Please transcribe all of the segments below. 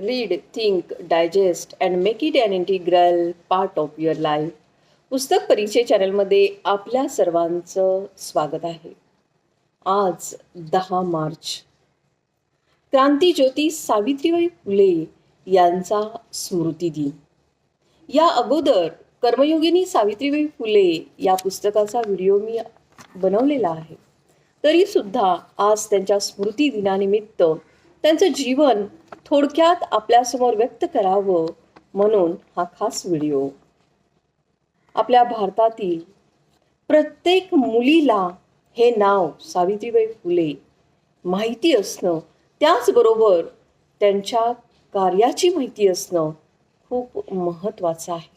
Read think digest and make it an integral part of your life पुस्तक परिचय चॅनलमध्ये आपल्या सर्वांचं स्वागत आहे. आज दहा मार्च. क्रांतीज्योती सावित्रीबाई फुले यांचा स्मृती दिन. या अगोदर कर्मयोगिनी सावित्रीबाई फुले या पुस्तकाचा व्हिडिओ मी बनवलेला आहे. तरीसुद्धा आज त्यांच्या स्मृती दिनानिमित्त त्यांचं जीवन थोडक्यात आपल्यासमोर व्यक्त करावं म्हणून हा खास व्हिडिओ. आपल्या भारतातील प्रत्येक मुलीला हे नाव सावित्रीबाई फुले माहिती असणं त्याचबरोबर त्यांच्या कार्याची माहिती असणं खूप महत्त्वाचं आहे.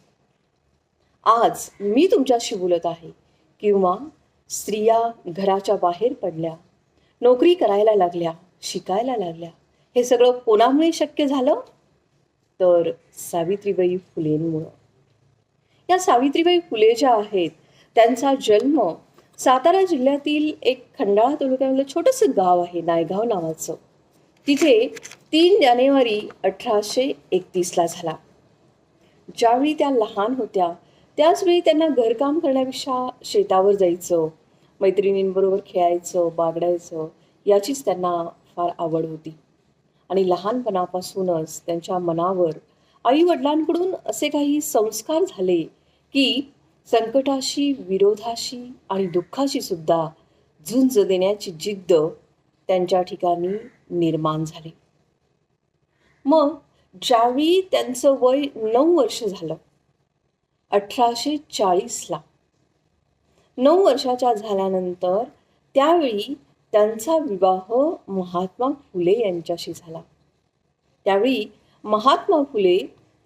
आज मी तुमच्याशी बोलत आहे किंवा स्त्रिया घराच्या बाहेर पडल्या नोकरी करायला लागल्या शिकायला लागल्या. हे सगळं कोणामुळे शक्य झालं? तर सावित्रीबाई फुलेंमुळं. या सावित्रीबाई फुले ज्या आहेत त्यांचा जन्म सातारा जिल्ह्यातील एक खंडाळा तालुक्यामधलं छोटंसं गाव आहे नायगाव नावाचं. तिथे तीन जानेवारी अठराशे एकतीसला झाला. ज्यावेळी त्या लहान होत्या त्याचवेळी त्यांना घरकाम करण्यापेक्षा शेतावर जायचं मैत्रिणींबरोबर खेळायचं बागडायचं याचीच त्यांना फार आवड होती. आणि लहानपणापासूनच त्यांच्या मनावर आई वडिलांकडून असे काही संस्कार झाले की संकटाशी विरोधाशी आणि दुःखाशी सुद्धा झुंज देण्याची जिद्द त्यांच्या ठिकाणी निर्माण झाली. मग ज्यावेळी त्यांचं वय नऊ वर्ष झालं अठराशे चाळीसला नऊ वर्षाच्या झाल्यानंतर त्यावेळी त्यांचा विवाह महात्मा फुले यांच्याशी झाला. त्यावेळी महात्मा फुले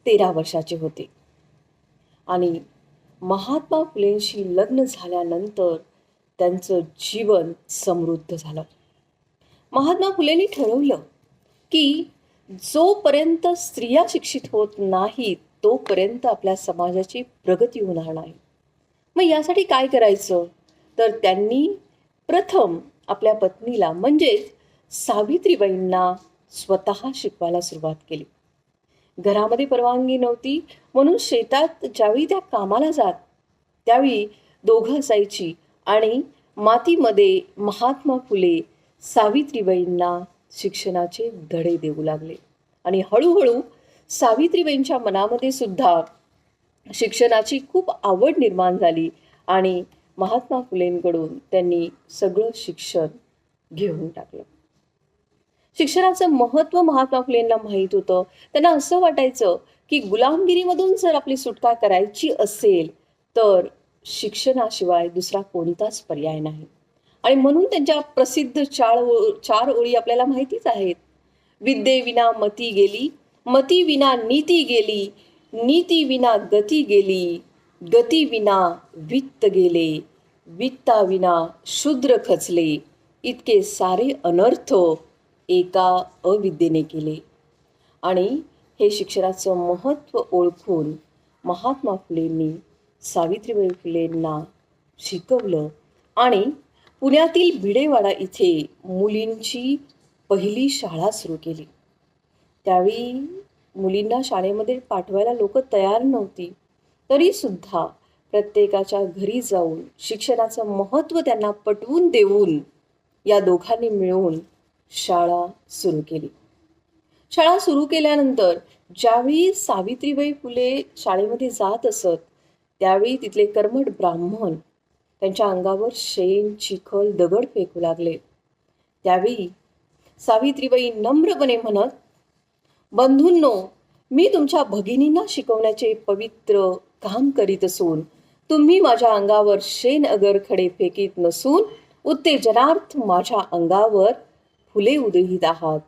तेरा वर्षाचे होते. आणि महात्मा फुलेंशी लग्न झाल्यानंतर त्यांचं जीवन समृद्ध झालं. महात्मा फुलेंनी ठरवलं की जोपर्यंत स्त्रिया शिक्षित होत नाहीत तोपर्यंत आपल्या समाजाची प्रगती होणार नाही. मग यासाठी काय करायचं? तर त्यांनी प्रथम आपल्या पत्नीला म्हणजेच सावित्रीबाईंना स्वतः शिकवायला सुरुवात केली. घरामध्ये परवानगी नव्हती म्हणून शेतात ज्यावेळी त्या कामाला जात त्यावेळी दोघं असायची आणि मातीमध्ये महात्मा फुले सावित्रीबाईंना शिक्षणाचे धडे देऊ लागले. आणि हळूहळू सावित्रीबाईंच्या मनामध्ये सुद्धा शिक्षणाची खूप आवड निर्माण झाली आणि महात्मा फुलेंकडून त्यांनी सगळं शिक्षण घेऊन टाकलं. शिक्षणाचं महत्त्व महात्मा फुलेंना माहीत होतं. त्यांना असं वाटायचं की गुलामगिरीमधून जर आपली सुटका करायची असेल तर शिक्षणाशिवाय दुसरा कोणताच पर्याय नाही. आणि म्हणून त्यांच्या प्रसिद्ध चार चार ओळी आपल्याला माहितीच आहेत. विद्येविना मती गेली मती विना नीती गेली नीती विना गती गेली गतीविना वित्त गेले वित्ताविना शूद्र खचले इतके सारे अनर्थ एका अविद्येने केले. आणि हे शिक्षणाचं महत्त्व ओळखून महात्मा फुलेंनी सावित्रीबाई फुलेंना शिकवलं आणि पुण्यातील भिडेवाडा इथे मुलींची पहिली शाळा सुरू केली. त्यावेळी मुलींना शाळेमध्ये पाठवायला लोक तयार नव्हती. तरीसुद्धा प्रत्येकाच्या घरी जाऊन शिक्षणाचं महत्त्व त्यांना पटवून देऊन या दोघांनी मिळून शाळा सुरू केली. शाळा सुरू केल्यानंतर ज्यावेळी सावित्रीबाई फुले शाळेमध्ये जात असत त्यावेळी तिथले कर्मठ ब्राह्मण त्यांच्या अंगावर शेण चिखल दगड फेकू लागले. त्यावेळी सावित्रीबाई नम्रपणे म्हणत बंधूंनो मी तुमच्या भगिनींना शिकवण्याचे पवित्र काम करीत असून तुम्ही माझ्या अंगावर शेण अगर खडे फेकीत नसून उत्तेजनार्थ माझ्या अंगावर फुले उदयित आहात.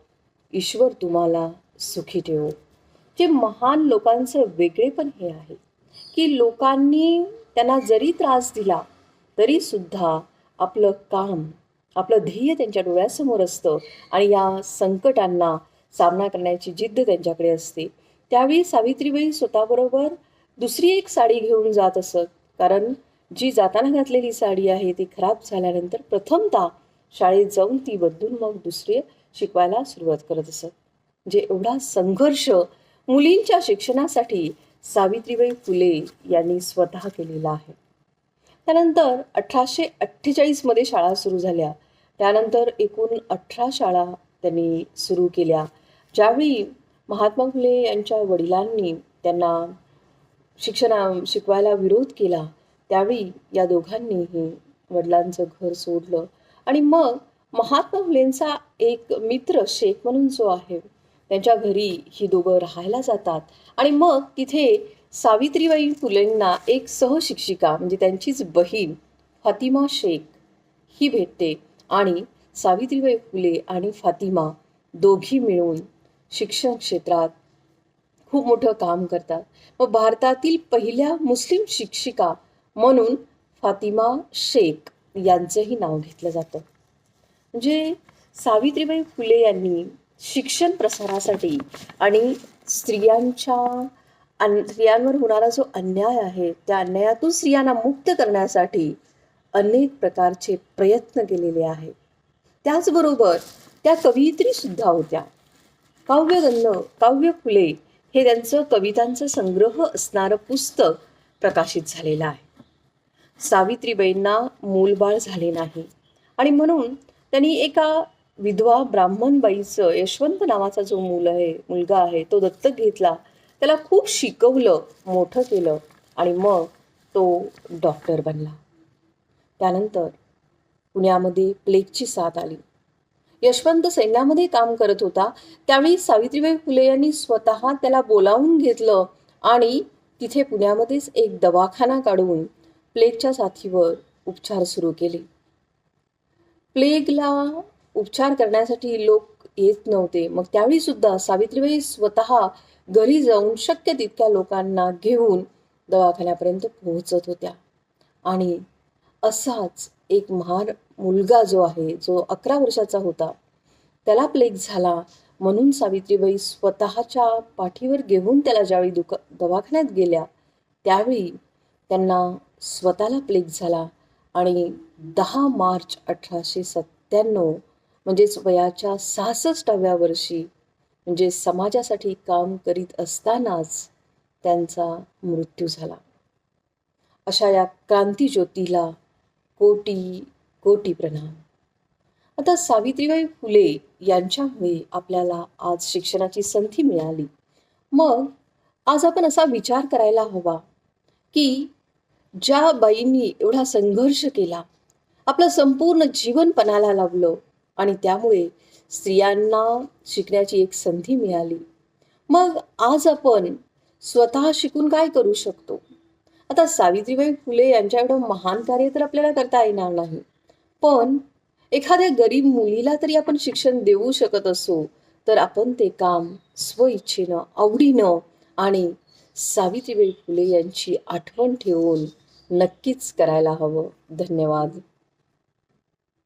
ईश्वर तुम्हाला सुखी ठेवो. जे महान लोकांचं वेगळेपण हे आहे की लोकांनी त्यांना जरी त्रास दिला तरी सुद्धा आपलं काम आपलं ध्येय त्यांच्या डोळ्यासमोर असतं आणि या संकटांना सामना करण्याची जिद्द त्यांच्याकडे असते. त्यावेळी सावित्रीबाई स्वतःबरोबर दुसरी एक साडी घेऊन जात असत. कारण जी जाताना घातलेली साडी आहे ती खराब झाल्यानंतर प्रथमतः शाळेत जाऊन ती बदलून मग दुसरी शिकवायला सुरुवात करत असत. म्हणजे एवढा संघर्ष मुलींच्या शिक्षणासाठी सावित्रीबाई फुले यांनी स्वतः केलेला आहे. त्यानंतर अठराशे अठ्ठेचाळीसमध्ये शाळा सुरू झाल्या. त्यानंतर एकूण अठरा शाळा त्यांनी सुरू केल्या. ज्यावेळी महात्मा फुले यांच्या वडिलांनी त्यांना शिक्षणा शिकवायला विरोध केला त्यावेळी या दोघांनीही वडिलांचं घर सोडलं. आणि मग महात्मा फुलेंचा एक मित्र शेख म्हणून जो आहे त्यांच्या घरी ही दोघं राहायला जातात. आणि मग तिथे सावित्रीबाई फुलेंना एक सहशिक्षिका म्हणजे त्यांचीच बहीण फातिमा शेख ही भेटते. आणि सावित्रीबाई फुले आणि फातिमा दोघी मिळून शिक्षण क्षेत्रात खूप मोठं काम करतात. मग भारतातील पहिल्या मुस्लिम शिक्षिका म्हणून फातिमा शेख यांचंही नाव घेतलं जातं. म्हणजे सावित्रीबाई फुले यांनी शिक्षण प्रसारासाठी आणि स्त्रियांच्या अन स्त्रियांवर होणारा जो अन्याय आहे त्या अन्यायातून स्त्रियांना मुक्त करण्यासाठी अनेक प्रकारचे प्रयत्न केलेले आहेत. त्याचबरोबर त्या कवयित्री सुद्धा होत्या. काव्यगंध काव्य फुले हे त्यांचं कवितांचं संग्रह असणारं पुस्तक प्रकाशित झालेलं आहे. सावित्रीबाईंना मूलबाळ झाले नाही. आणि म्हणून त्यांनी एका विधवा ब्राह्मणबाईचं यशवंत नावाचा जो मूल आहे मुलगा आहे तो दत्तक घेतला. त्याला खूप शिकवलं मोठं केलं आणि मग तो डॉक्टर बनला. त्यानंतर पुण्यामध्ये प्लेगची साथ आली. यशवंत सैन्यामध्ये काम करत होता. त्यावेळी सावित्रीबाई फुले यांनी स्वतः त्याला बोलावून घेतलं आणि तिथे पुण्यामध्येच एक दवाखाना काढून प्लेगच्या साथीवर उपचार सुरू केले. प्लेगला उपचार करण्यासाठी लोक येत नव्हते. मग त्यावेळी सुद्धा सावित्रीबाई स्वतः घरी जाऊन शक्य तितक्या लोकांना घेऊन दवाखान्यापर्यंत पोहोचत होत्या. आणि असाच एक महान मुलगा जो आहे जो अकरा वर्षाचा होता त्याला प्लेग झाला. म्हणून सावित्रीबाई स्वतःच्या पाठीवर घेऊन त्याला ज्यावेळी दुका दवाखान्यात गेल्या त्यावेळी त्यांना स्वतःला प्लेग झाला. आणि दहा मार्च अठराशे सत्त्याण्णव म्हणजेच वयाच्या सहासष्टाव्या वर्षी म्हणजे समाजासाठी काम करीत असतानाच त्यांचा मृत्यू झाला. अशा या क्रांतीज्योतीला कोटी कोटी प्रणाम. आता सावित्रीबाई फुले यांच्यामुळे आपल्याला आज शिक्षणाची संधी मिळाली. मग आज आपण असा विचार करायला हवा की ज्या बाईंनी एवढा संघर्ष केला आपलं संपूर्ण जीवन पणाला लावलं आणि त्यामुळे स्त्रियांना शिकण्याची एक संधी मिळाली. मग आज आपण स्वतः शिकून काय करू शकतो? आता सावित्रीबाई फुले यांच्या एवढं महान कार्य तर आपल्याला करता येणार नाही. पण एखाद्या गरीब मुलीला तरी आपण शिक्षण देऊ शकत असू तर आपण ते काम स्वइच्छेनं आवडीनं आणि सावित्रीबाई फुले यांची आठवण ठेवून नक्कीच करायला हवं. धन्यवाद.